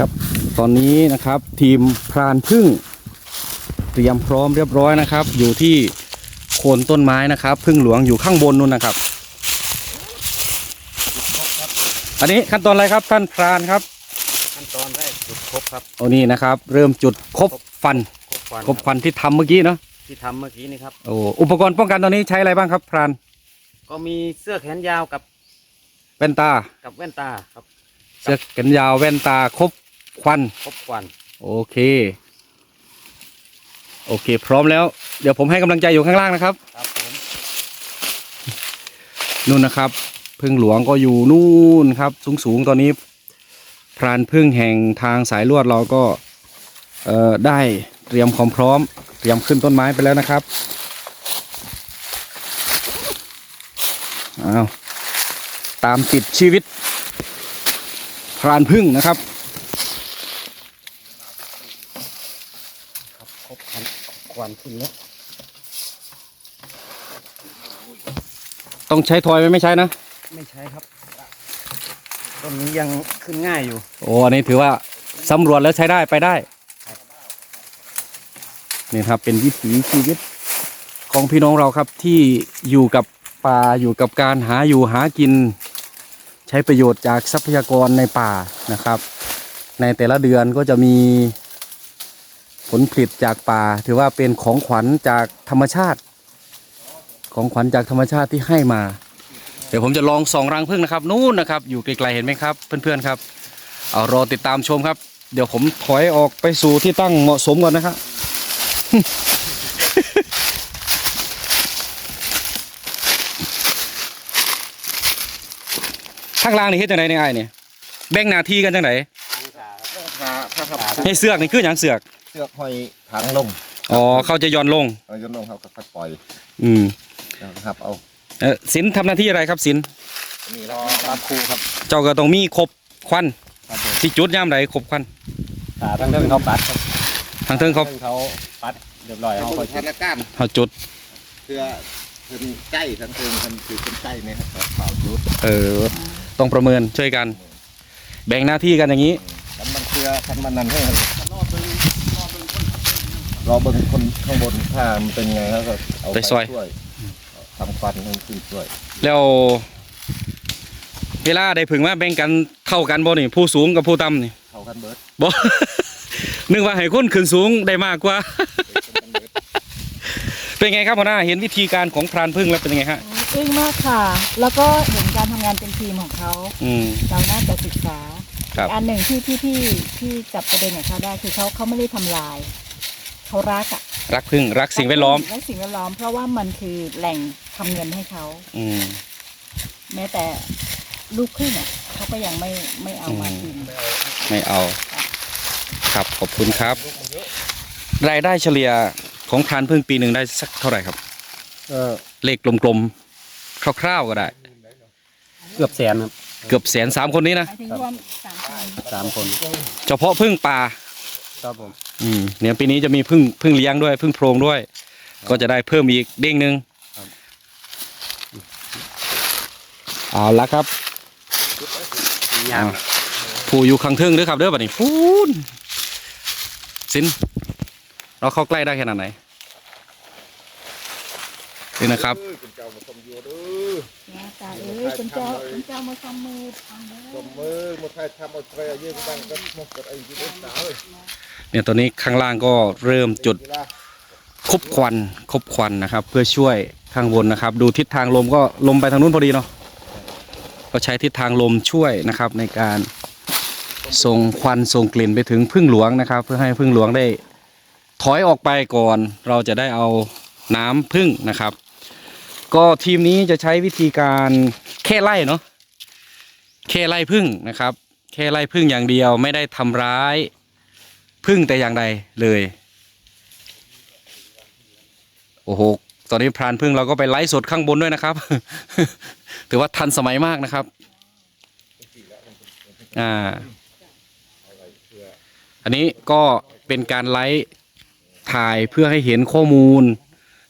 ครับ ตอนนี้นะครับทีมพรานพึ่ง เตรียมพร้อมเรียบร้อยนะครับ อยู่ที่โคนต้นไม้นะครับ พึ่งหลวงอยู่ข้างบนนู่นนะครับ อันนี้ขั้นตอนอะไรครับท่านพรานครับ ขั้นตอนแรกจุดครบครับโอ้นี่นะครับ เริ่มจุดคบฟันครบควันคบฟันที่ทำเมื่อกี้เนาะที่ทำเมื่อกี้นี่ครับ โอ้อุปกรณ์ป้องกันตอนนี้ใช้อะไรบ้างครับพราน ก็มีเสื้อแขนยาวกับแว่นตา กับแว่นตาครับ เสื้อแขนยาวแว่นตาครบ ควัน ครบควันโอเค โอเค พร้อมแล้ว เดี๋ยวผมให้กำลังใจอยู่ข้างล่างนะครับ ครับผมนู่นนะครับ พึ่งหลวงก็อยู่นู่นครับ สูงสูงๆตอนนี้พรานพึ่งแห่งทางสายลวดเราก็เอ่อได้เตรียมความพร้อม เตรียมขึ้นต้นไม้ไปแล้วนะครับอ้าวตามติดชีวิตพรานพึ่งนะครับครับครบค วันควันขึ้นแล้วต้องใช้ทอยไหมไม่ใช้นะ ไม่ใช่ครับต้นนี้ยังขึ้นง่ายอยู่ โอ้อันนี้ถือว่าสำรวจแล้วใช้ได้ไปได้ นี่ครับเป็นวิถีชีวิตของพี่น้องเราครับที่อยู่กับป่าอยู่กับการหาอยู่หากิน ใช้ประโยชน์จากทรัพยากรในป่านะครับ ในแต่ละเดือนก็จะมี ผลผลิตจากป่า ถือว่าเป็นของขวัญจากธรรมชาติ ของขวัญจากธรรมชาติที่ให้มา เดี๋ยวผมจะลองส่องรังพึ่งนะครับ นู่นนะครับ อยู่ไกลๆเห็นไหมครับ เพื่อนๆครับเอารอติดตามชมครับ เดี๋ยวผมถอยออกไปสู่ที่ตั้งเหมาะสมก่อนนะครับข้างล่างนี่เฮ็ดจังไดเนี่ยไอ้ายเนี่ยแบ่งหน้าที่กันจังไดถ้าถ้าครับให้เสือกนี่คือหยังเสือก เชือกห้อยทางลงอ๋อเขาจะย่อนลงเอายนลงเขาก็ค่อยปล่อยอืมนะครับเอาเออสินทำหน้าที่อะไรครับสินนี่รอตามครูครับ เจ้าก็ต้องมีครบควันครับผมที่จุดย่ามใดครบควันขาทั้งเรื่องเขาปัดครับทางเทิงเขาเขาปัดเรียบร้อยเอาเขาไปก็ธนาการเขาจุดเพื่อเพิ่นใกล้ทั้งเพิ่นเพิ่นคือเป็นใกล้เนี่ยครับเปล่ายุดเออต้องประเมินช่วยกัน แบ่งหน้าที่กันอย่างนี้กันมันเพื่อคันมันนั่นให้ รอเบิ่งคนข้างบนถ้ามันเป็นไงแล้วก็เอาไปซอย ช่วยทำควันให้มันขึ้นช่วยแล้ว เวลาได้ผึ่งว่าแบ่งกันเท่ากันบ่นี่ผู้สูงกับผู้ต่ำนี่เข้ากันเบิดบ่ นึกว่าให้คนขึ้นสูงได้มากกว่า เป็นไงครับหัวหน้าเห็นวิธีการของพรานพึ่งแล้วเป็นยังไงฮะอึ้งมากค่ะ แล้วก็เห็นการทำงานเป็นทีมของเขา อืม เราน่าจะศึกษาครับอีกอันหนึ่งที่ที่ที่ที่จับประเด็นของเขาได้คือเขาเขาไม่ได้ทำลาย เขารักอะรักพึ่งรักสิ่งแวดล้อมรักสิ่งแวดล้อมเพราะว่ามันคือแหล่งทำเงินให้เขาอืมแม้แต่ลูกครึ่งอะเขาก็ยังไม่ไม่เอามากินไม่เอา ครับขอบคุณครับ รายได้เฉลี่ยของพรานพึ่งปีหนึ่งได้สักเท่าไหร่ครับเออเลขกลมๆคร่าวๆก็ได้ เกือบแสนครับเกือบแสนสามคนนี้นะหมายถึงรวมสามคนสามคน เฉพาะพึ่งป่าครับผม อืมเนี่ยปีนี้จะมีพึ่งพึ่งเลี้ยงด้วยพึ่งโพรงด้วย ก็จะได้เพิ่มอีกเด้งหนึ่งเอาละครับยามผู้อยู่ข้างเทิงเด้อครับเด้อบัดนี้ฟูนสินเราเข้าใกล้ได้ขนาดไหนนี่นะครับเอ้ยคุณเจ้ามาสมอยู่เด้อนะตาเอ้ยคุณเจ้าคุณเจ้ามาทำมือทำเลสยมมือมาไทยทำเอาใครเอาเยอะบ้างก็มกกดไอ้ที่เด็กสาวเลย เนี่ยตอนนี้ข้างล่างก็เริ่มจุดคบควันคบควันนะครับ เพื่อช่วยข้างบนนะครับ ดูทิศทางลมก็ลมไปทางนู้นพอดีเนาะก็ใช้ทิศทางลมช่วยนะครับ ในการส่งควันส่งกลิ่นไปถึงพึ่งหลวงนะครับ เพื่อให้พึ่งหลวงได้ ถอยออกไปก่อน เราจะได้เอาน้ำพึ่งนะครับ ก็ทีมนี้จะใช้วิธีการแค่ไล่เนาะแค่ไล่พึ่งนะครับ แค่ไล่พึ่งอย่างเดียวไม่ได้ทำร้าย พึ่งแต่อย่างใดเลย โอ้โหตอนนี้พรานพึ่งเราก็ไปไลฟ์สดข้างบนด้วยนะครับ ถือว่าทันสมัยมากนะครับ อ่า อันนี้ก็เป็นการไลฟ์ถ่ายเพื่อให้เห็นข้อมูล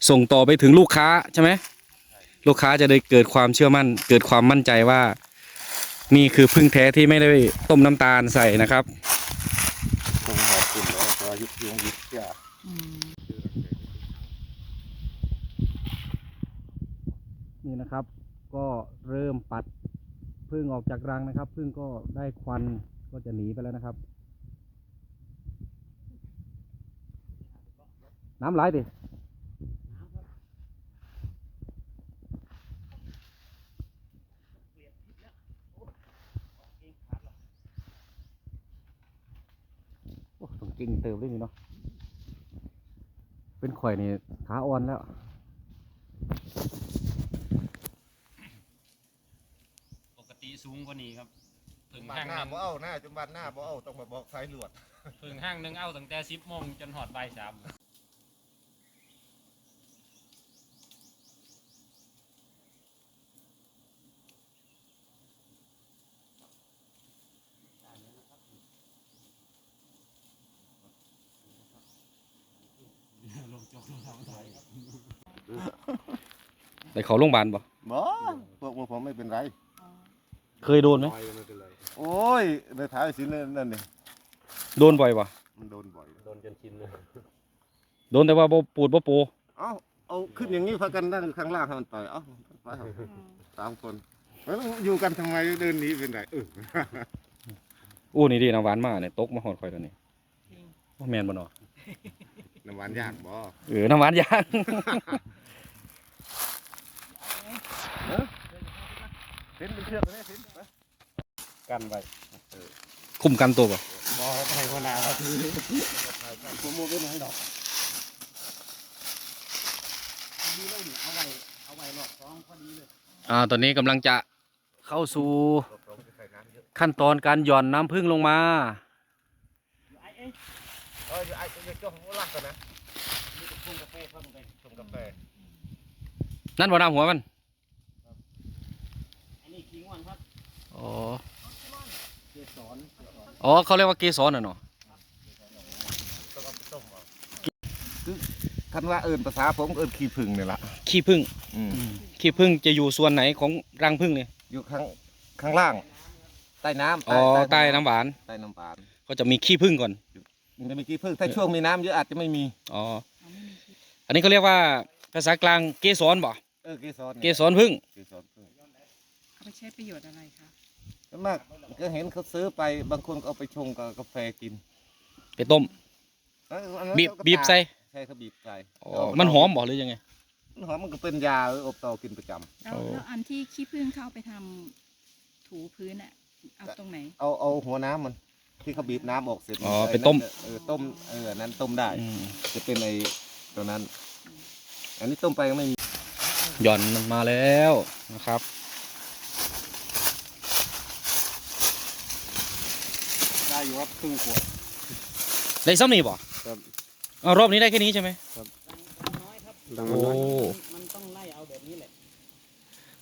ส่งต่อไปถึงลูกค้าใช่ไหมลูกค้าจะได้เกิดความเชื่อมั่น เกิดความมั่นใจว่า นี่คือพึ่งแท้ที่ไม่ได้ต้มน้ำตาลใส่นะครับ หยุดยวงหยุดเสีย อืม นี่นะครับ ก็เริ่มปัดพึ่งออกจากรังนะครับพึ่งก็ได้ควันก็จะหนีไปแล้วนะครับ น้ำไหลดิโอ้ต้องกิ่งเติมด้วยนี่เนาะเป็นข่อยนี่ขาอ่อนแล้ว ปกติ สูงกว่านี้ครับถึงบ้าห้านงหน้าหนึ่งบ่เอาหน้าจุบันหน้าบ่เอาต้องมาบอกสายหลวดถึงห้างหนึ่งเอาตั้งแต่สิบโมงจนหอดบ่ายสามได้เขาโรงพยาบาลปะบ่พวกผมไม่เป็นไร เคยโดนไหมโอ้ยในท้ายสินั่นนั่นนี่โดนบ่อยปะมันโดนบ่อยโดนจนชินเลยโดนแต่ว่าบ่ปูดบ่โปเอ้าเอาขึ้นอย่างนี้พากันนั่งข้างล่างให้มันต่อยเอ้าไปเถอะสามคนแล้วอยู่กันทำไมเดินหนีเป็นไรเอออู้นี่ดิน้ำหวานมาเนี่ยตกมาหอดข่อยตัวนี้ว่าแมนบ่เนาะน้ำหวานยากบ่เออน้ำหวานย่าง ส้นเป็นเชือกเลยเส้นไปกันไปคุมกันตัวปะบอให้คนนาครับผมโมเป็นไหนดอกอ่าตอนนี้กำลังจะเข้าสู่ขั้นตอนการหย่อนน้ำพึ่งลงมาเอออยู่ไอ้จะจ้องลากกันนะนี่ก็ชงกาแฟครับชงกาแฟนั่นบ่น้ำหัวมัน อันนี้ขิงวันครับ อ๋อเกสรอ๋อเขาเรียกว่าเกสรน่ะเนาะต้องเอาไปต้มเอาคือคันว่าเอินภาษาผมเอินขี้ผึ่งนี่แหละขี้พึ่งอืมขี้พึ่งจะอยู่ส่วนไหนของรังพึ่งเนี่ยอยู่ข้างข้างล่าง ใต้น้ำอ๋อใต้น้ำหวานใต้น้ำปานก็จะมีขี้พึ่งก่อนมันจะมีขี้ผึ่งถ้าช่วงมีน้ำเยอะอาจจะไม่มีอ๋ออันนี้เขาเรียกว่าภาษากลางเกสรบ่เออเกสรเกสรพึ่งเกสรผึ่งเอาไปใช้ประโยชน์อะไรคะ ส่วนมากก็เห็นเขาซื้อไปบางคนก็เอาไปชงกับกาแฟกินไปต้มเอออันนั้นบีบก็บีบใส่ใช่เขาบีบใส่อ๋อมันหอมบ่หรือยังไง มันหอมมันก็เป็นยาเอออบเตากินประจำแล้วโอ้แล้วอันที่ขี้ผึ้งเข้าไปทำถูพื้นอะเอาตรงไหน เอาเอาหัวน้ำมันที่เขาบีบน้ำออกเสร็จอ๋อใส่ไปต้มนั่นเออต้มเอออันนั้นต้มได้ อืมจะเป็นไอ้ตัวนั้น อันนี้ต้มไปก็ไม่มี หย่อนมันมาแล้วนะครับ ได้ อยู่ครับครึ่งขวดได้ซ้ำนี่บ่ครับเอารอบนี้ได้แค่นี้ใช่ไหมน้อยครับโอ้มันต้องไล่เอาแบบนี้แหละ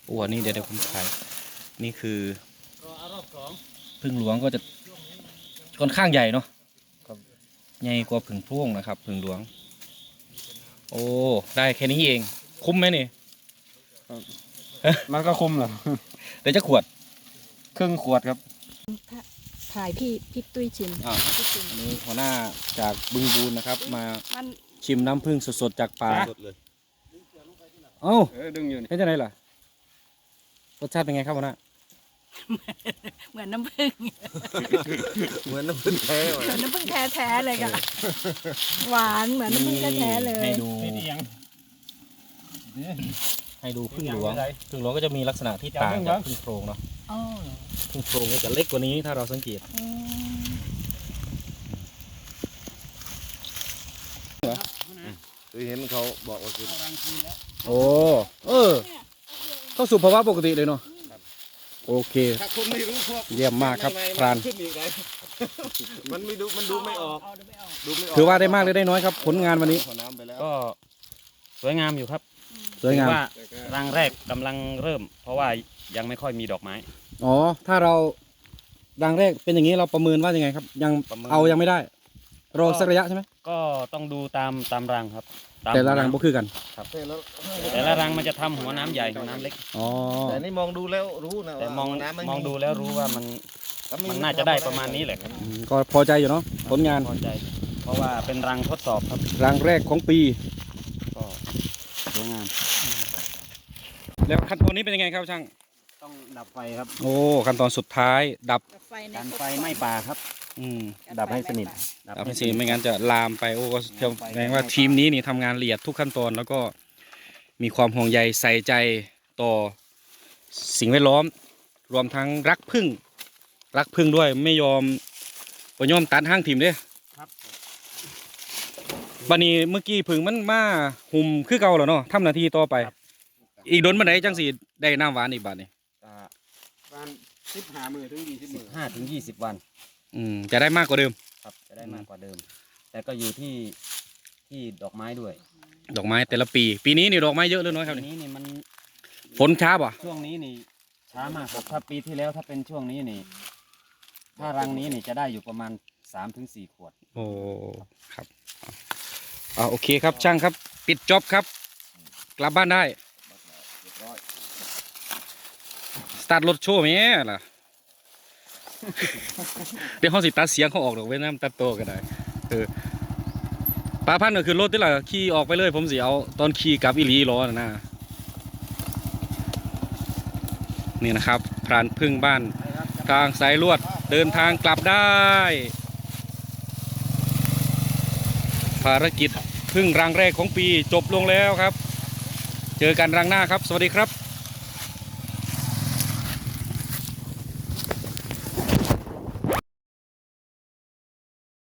โอ้อันนี้เดี๋ยวเดี๋ยวผมถ่ายนี่คือรอเอารอบสองพึ่งหลวงก็จะค่อนข้างใหญ่เนาะใหญ่กว่าพึ่งพร่วงนะครับพึ่งหลวง โอ้ได้แค่นี้เอง คุ้มไหมนี่มันก็คุมเหรอเดี๋ยวจะขวด ครึ่งขวดครับถ่ายพี่พี่ตุ้ยชิมอ่า พี่ชิมอันนี้หัวหน้าจากบึงบูนนะครับ มามันชิมน้ำพึ่งสดๆจากป่าสดเลยเอ้าเออดึงอยู่นี่เป็นจังไงล่ะรสชาติเป็นไงครับหัวหน้าเหมือนน้ำผึ้งเหมือนน้ำผึ้งแท้ว่ะเหมือนน้ำผึ้งแท้ๆเลยค่ะหวานเหมือนน้ำผึ้งแท้ๆเลยให้ดูนี่เอียงให้ดูพึ่งหลวงพึ่งหลวงก็จะมีลักษณะที่ต่างจากพึ่งโพรงเนาะ อ๋อพึ่งโพรงก็จะเล็กกว่านี้ถ้าเราสังเกต อืมเคยเห็นเขาบอกว่าคือ โอ้ เออ เข้าสู่ภาวะปกติเลยเนาะโอเค ถ้าคนไม่รู้พวกเยี่ยมมากครับทำไมพราน ขึ้นอีกไงมันไม่ดูมันดูไม่ออกเอาดูไม่ออก ดูไม่ออกถือว่าได้มากหรือได้น้อยครับ ผลงานวันนี้ ขอน้ำไปแล้วก็สวยงามอยู่ครับ สวยงาม ถือว่ารังแรกกำลังเริ่ม เพราะว่ายังไม่ค่อยมีดอกไม้ อ๋อ ถ้าเราดังแรกเป็นอย่างนี้เราประเมินว่ายังไงครับ ยังเอายังไม่ได้ รอสักระยะใช่ไหมก็ต้องดูตามตามรังครับามแต่ละรังหับ่วน้คือกัน เสร็จแล้วำแต่ละรังมันจะทำหัวน้ำใหญ่หัวน้ำเล็ก อ๋อ แต่นี่มองดูแล้วรู้นะแต่ว่ามองน้ำไม่มองดูแล้วรู้ว่ามันถ้มันน่าจะได้ประมาณนี้แหละครับอืมก็พอใจอยู่เนาะผลงานพอใจพเพราะว่าเป็นรังทดสอบครับ รังแรกของปีก็สวยงาม แล้วขั้นตอนนี้เป็นยังไงครับช่าง ต้องดับไฟครับ โอ้ขั้นตอนสุดท้ายดับกับไฟในการไฟไหม้ป่าครับ อืมดับให้สนิทดับให้สิไม่งั้นจะลามไปโอ้ก็แสดงว่าทีมนี้นี่ทำงานละเอียดทุกขั้นตอนแล้วก็มีความห่วงใยใส่ใจต่อสิ่งแวดล้อม รวมทั้งรักพึ่ง รักพึ่งด้วยไม่ยอมบ่ยอมตัดห้างทีมเด้ครับบันนี้เมื่อกี้พึ่งมันมาหุ่มคือเก่าแล้วเนาะทำหน้าที่ต่อไป อีกโดนบันไดจังสิได้น้ำหวานอีกบาทนี่ประมาณสิบห้ามือถึงยี่สิบมือห้าถึงยี่สิบวันอืมจะได้มากกว่าเดิม ครับจะได้มากกว่าเดิม แต่ก็อยู่ที่ที่ดอกไม้ด้วยดอกไม้แต่ละปี ปีนี้นี่ดอกไม้เยอะหรือน้อยครับทีนี่นี้นี่มันฝนช้าป่ะช่วงนี้นี่ช้ามากครับถ้าปีที่แล้วถ้าเป็นช่วงนี้นี่ ถ้ารังนี้นี่จะได้อยู่ประมาณสามถึงสี่ขวด โอ้ครับอ่าโอเคครับช่างครับ ปิดจ็อบครับ กลับบ้านได้ ส ตาร์ทรถโชว์ไหมล่ะ เดี๋ยวเขาสิตัดเสียงเขาออกดอกเว้นน้ำตัดโตวก็ได้เออปลาพันธุ์ก็คือรถที่ล่ะขี่ออกไปเลยผมสิเอาตอนขี่กลับอีหลีล้อนะนะนี่นะครับพรานพึ่งบ้าน ทางสายลวดเดินทางกลับได้ ภารกิจพึ่งรังแรกของปีจบลงแล้วครับ เจอกันรังหน้าครับ สวัสดีครับ